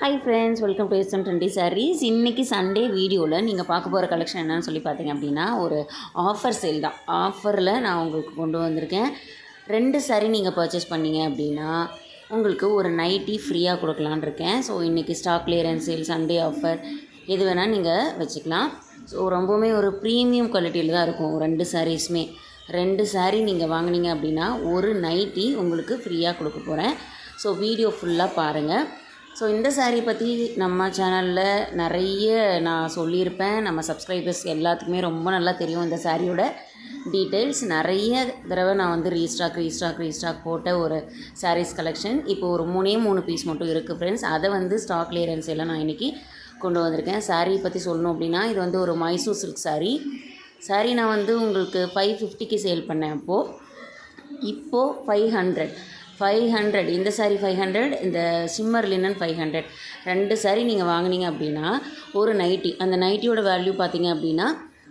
Hi friends welcome to SM twenty sarees இன்றைக்கி Sunday வீடியோவில் நீங்கள் பார்க்க போகிற கலெக்ஷன் என்னென்னு சொல்லி பார்த்தீங்க அப்படின்னா ஒரு ஆஃபர் சேல் தான். ஆஃபரில் நான் உங்களுக்கு கொண்டு வந்திருக்கேன். ரெண்டு சாரீ நீங்கள் பர்ச்சேஸ் பண்ணீங்க அப்படின்னா உங்களுக்கு ஒரு நைட்டி ஃப்ரீயாக கொடுக்கலான்னு இருக்கேன். ஸோ இன்றைக்கி stock clearance sale Sunday offer எது வேணால் நீங்கள் வச்சுக்கலாம். ஸோ ரொம்பவுமே ஒரு ப்ரீமியம் குவாலிட்டியில் தான் இருக்கும் ரெண்டு சாரீஸுமே ரெண்டு சாரீ நீங்கள் வாங்குனீங்க அப்படின்னா ஒரு நைட்டி உங்களுக்கு ஃப்ரீயாக கொடுக்க போகிறேன் ஸோ வீடியோ ஃபுல்லாக பாருங்கள் ஸோ இந்த saree பற்றி நம்ம சேனலில் நிறைய நான் சொல்லியிருப்பேன். நம்ம சப்ஸ்கிரைபர்ஸ் எல்லாத்துக்குமே ரொம்ப நல்லா தெரியும் இந்த சாரியோட டீட்டெயில்ஸ் நிறைய தடவை நான் வந்து ரீஸ்டாக் ரீஸ்டாக் ரீஸ்டாக் போட்ட ஒரு சாரீஸ் கலெக்ஷன் இப்போ ஒரு மூணே மூணு பீஸ் மட்டும் இருக்குது ஃப்ரெண்ட்ஸ் அதை வந்து ஸ்டாக் கிளியரன்ஸ் எல்லாம் நான் இன்றைக்கி கொண்டு வந்திருக்கேன். சாரீ பற்றி சொல்லணும் அப்படின்னா இது வந்து ஒரு மைசூர் சில்க் சாரீ சாரீ நான் வந்து உங்களுக்கு ஃபைவ் ஃபிஃப்டிக்கு சேல் பண்ணேன் அப்போது இப்போது ஃபைவ் ஹண்ட்ரட் ஃபைவ் ஹண்ட்ரட் இந்த சாரீ ஃபைவ் ஹண்ட்ரட் இந்த சிம்மர் லினன் ஃபைவ் ஹண்ட்ரட் ரெண்டு சாரீ நீங்கள் வாங்குனீங்க அப்படின்னா ஒரு நைட்டி அந்த நைட்டியோட வேல்யூ பார்த்தீங்க அப்படின்னா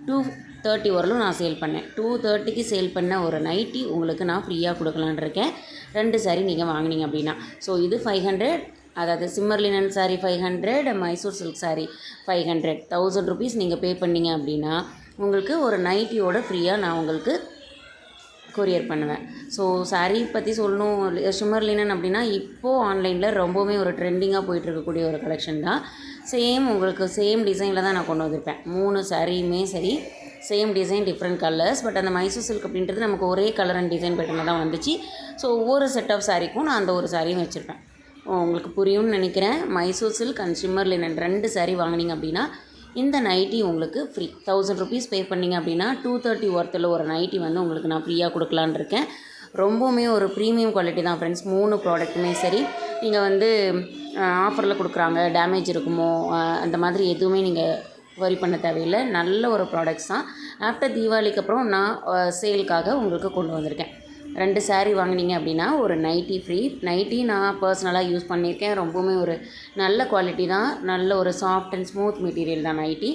டூ தேர்ட்டி வரலும் நான் சேல் பண்ணேன். டூ தேர்ட்டிக்கு சேல் பண்ண ஒரு நைட்டி உங்களுக்கு நான் ஃப்ரீயாக கொடுக்கலான்னு இருக்கேன். ரெண்டு சாரீ நீங்கள் வாங்குனீங்க அப்படின்னா. ஸோ இது ஃபைவ் ஹண்ட்ரட் அதாவது shimmer linen saree five hundred Mysore silk saree five hundred thousand rupees நீங்கள் பே பண்ணீங்க அப்படின்னா உங்களுக்கு ஒரு நைட்டியோட ஃப்ரீயாக நான் உங்களுக்கு கொரியர் பண்ணுவேன். ஸோ சாரீ பற்றி சொல்லணும் ஷிமர் லினன் அப்படின்னா இப்போது ஆன்லைனில் ரொம்பவுமே ஒரு ட்ரெண்டிங்காக போயிட்டுருக்கக்கூடிய ஒரு கலெக்ஷன் தான். சேம் உங்களுக்கு சேம் டிசைனில் தான் நான் கொண்டு வந்திருப்பேன். மூணு சாரியுமே சரி same design different colours but அந்த மைசூர் சில்க் அப்படின்றது நமக்கு ஒரே கலர் அண்ட் டிசைன் பேட்டர்னில் தான் வந்துச்சு. ஸோ ஒவ்வொரு செட் ஆஃப் சாரீக்கும் நான் அந்த ஒரு சாரியும் வச்சுருப்பேன். உங்களுக்கு புரியும்னு நினைக்கிறேன். Mysore silk and shimmer linen ரெண்டு saree வாங்குனீங்க அப்படின்னா இந்த நைட்டி உங்களுக்கு ஃப்ரீ தௌசண்ட் ருபீஸ் பே பண்ணீங்க அப்படின்னா டூ தேர்ட்டி ஒர்த்தில் ஒரு நைட்டி வந்து உங்களுக்கு நான் ஃப்ரீயாக கொடுக்கலான்னு இருக்கேன். ரொம்பவுமே ஒரு ப்ரீமியம் குவாலிட்டி தான் ஃப்ரெண்ட்ஸ் மூணு ப்ராடக்ட்டுமே சரி. நீங்கள் வந்து ஆஃபரில் கொடுக்குறாங்க. டேமேஜ் இருக்குமோ அந்த மாதிரி எதுவுமே நீங்கள் வரி பண்ண தேவையில்லை. நல்ல ஒரு ப்ராடக்ட்ஸ் தான். ஆஃப்டர் தீபாவளிக்கு அப்புறம் நான் சேலுக்காக உங்களுக்கு கொண்டு வந்திருக்கேன். ரெண்டு சாரீ வாங்குனீங்க அப்படின்னா ஒரு நைட்டி ஃப்ரீ நைட்டி நான் பர்சனலாக யூஸ் பண்ணியிருக்கேன். ரொம்பவுமே ஒரு நல்ல குவாலிட்டி தான். நல்ல ஒரு சாஃப்ட் அண்ட் ஸ்மூத் மெட்டீரியல் தான் நைட்டி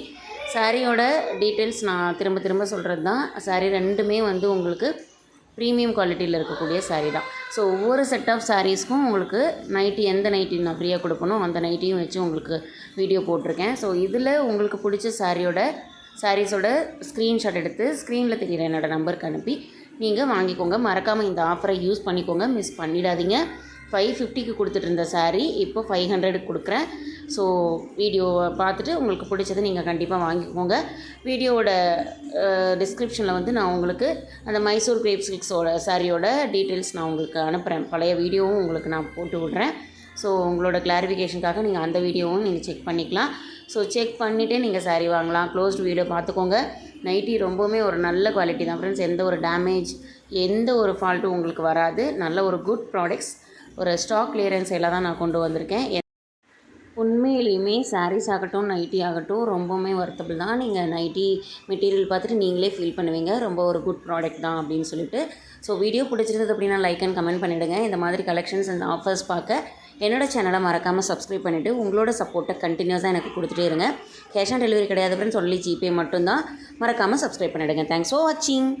சாரியோட டீட்டெயில்ஸ் நான் திரும்ப திரும்ப சொல்கிறது தான். சாரீ ரெண்டுமே வந்து உங்களுக்கு ப்ரீமியம் குவாலிட்டியில் இருக்கக்கூடிய சாரீ தான். ஸோ ஒவ்வொரு செட் ஆஃப் சாரீஸ்க்கும் உங்களுக்கு நைட்டி எந்த நைட்டி நான் ஃப்ரீயாக கொடுக்கணும் அந்த நைட்டியும் வச்சு உங்களுக்கு வீடியோ போட்டிருக்கேன். ஸோ இதில் உங்களுக்கு பிடிச்ச சாரியோட சாரீஸோட ஸ்க்ரீன்ஷாட் எடுத்து ஸ்க்ரீனில் தெரிகிற என்னோடய நம்பருக்கு அனுப்பி நீங்கள் வாங்கிக்கோங்க. மறக்காமல் இந்த ஆஃபரை யூஸ் பண்ணிக்கோங்க. மிஸ் பண்ணிடாதீங்க. ஃபைவ் ஃபிஃப்டிக்கு கொடுத்துட்டு இருந்த இப்போ ஃபைவ் ஹண்ட்ரடுக்கு கொடுக்குறேன். ஸோ வீடியோவை பார்த்துட்டு உங்களுக்கு பிடிச்சதை நீங்கள் கண்டிப்பாக வாங்கிக்கோங்க. வீடியோவோட டிஸ்கிரிப்ஷனில் வந்து நான் உங்களுக்கு அந்த மைசூர் கிரேப் சில்க்ஸோட சாரியோட டீட்டெயில்ஸ் நான் உங்களுக்கு அனுப்புகிறேன் பழைய வீடியோவும் உங்களுக்கு நான் போட்டு விட்றேன். ஸோ உங்களோட கிளாரிஃபிகேஷனுக்காக நீங்கள் அந்த வீடியோவும் நீங்கள் செக் பண்ணிக்கலாம். ஸோ செக் பண்ணிவிட்டே நீங்கள் saree வாங்கலாம். க்ளோஸ்ட் வீடியோ பார்த்துக்கோங்க. நைட்டி ரொம்பவுமே ஒரு நல்ல குவாலிட்டி தான் ஃப்ரெண்ட்ஸ் எந்த ஒரு டேமேஜ் எந்த ஒரு ஃபால்ட்டும் உங்களுக்கு வராது. நல்ல ஒரு குட் ப்ராடக்ட்ஸ் ஒரு ஸ்டாக் கிளியரன்ஸ் எல்லாம் தான் நான் கொண்டு வந்திருக்கேன். உண்மையிலையுமே சாரீஸ் ஆகட்டும் நைட்டி ஆகட்டும் ரொம்பவுமே ஒர்த்தபிள் தான். நீங்கள் நைட்டி மெட்டீரியல் பார்த்துட்டு நீங்களே ஃபீல் பண்ணுவீங்க. ரொம்ப ஒரு குட் ப்ராடக்ட் தான் அப்படின்னு சொல்லிட்டு. ஸோ வீடியோ பிடிச்சிருந்தது அப்படின்னா லைக் அண்ட் கமெண்ட் பண்ணிவிடுங்க இந்த மாதிரி கலெக்ஷன்ஸ் அண்ட் ஆஃபர்ஸ் பார்க்க என்னோடய சேனலை மறக்காமல் சப்ஸ்கிரைப் பண்ணிவிட்டு உங்களோட சப்போர்ட்டை கண்டினியூஸாக எனக்கு கொடுத்துட்டே இருங்க. கேஷ் ஆன் டெலிவரி கிடையாது அப்படின்னு சொல்லி ஜிபே மட்டும்தான். மறக்காமல் சப்ஸ்கிரைப் பண்ணிவிடுங்க தேங்க்ஸ் ஃபார் வாட்சிங்